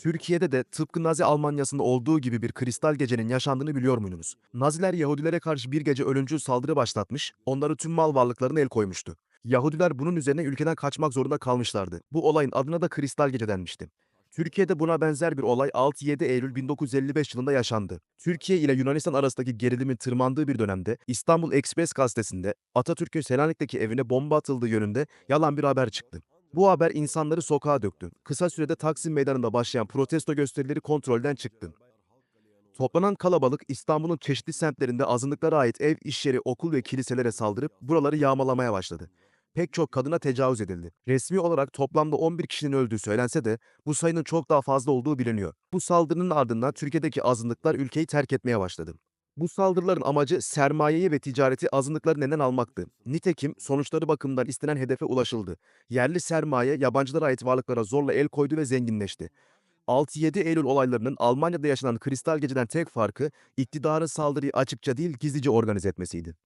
Türkiye'de de tıpkı Nazi Almanyası'nda olduğu gibi bir kristal gecenin yaşandığını biliyor muydunuz? Naziler Yahudilere karşı bir gece ölümcül saldırı başlatmış, onları tüm mal varlıklarına el koymuştu. Yahudiler bunun üzerine ülkeden kaçmak zorunda kalmışlardı. Bu olayın adına da kristal gece denmişti. Türkiye'de buna benzer bir olay 6-7 Eylül 1955 yılında yaşandı. Türkiye ile Yunanistan arasındaki gerilimin tırmandığı bir dönemde İstanbul Express gazetesinde Atatürk'ün Selanik'teki evine bomba atıldığı yönünde yalan bir haber çıktı. Bu haber insanları sokağa döktü. Kısa sürede Taksim Meydanı'nda başlayan protesto gösterileri kontrolden çıktı. Toplanan kalabalık İstanbul'un çeşitli semtlerinde azınlıklara ait ev, iş yeri, okul ve kiliselere saldırıp buraları yağmalamaya başladı. Pek çok kadına tecavüz edildi. Resmi olarak toplamda 11 kişinin öldüğü söylense de bu sayının çok daha fazla olduğu biliniyor. Bu saldırının ardından Türkiye'deki azınlıklar ülkeyi terk etmeye başladı. Bu saldırıların amacı sermayeyi ve ticareti azınlıkların elinden almaktı. Nitekim sonuçları bakımından istenen hedefe ulaşıldı. Yerli sermaye yabancılara ait varlıklara zorla el koydu ve zenginleşti. 6-7 Eylül olaylarının Almanya'da yaşanan Kristal Gece'den tek farkı iktidarın saldırıyı açıkça değil gizlice organize etmesiydi.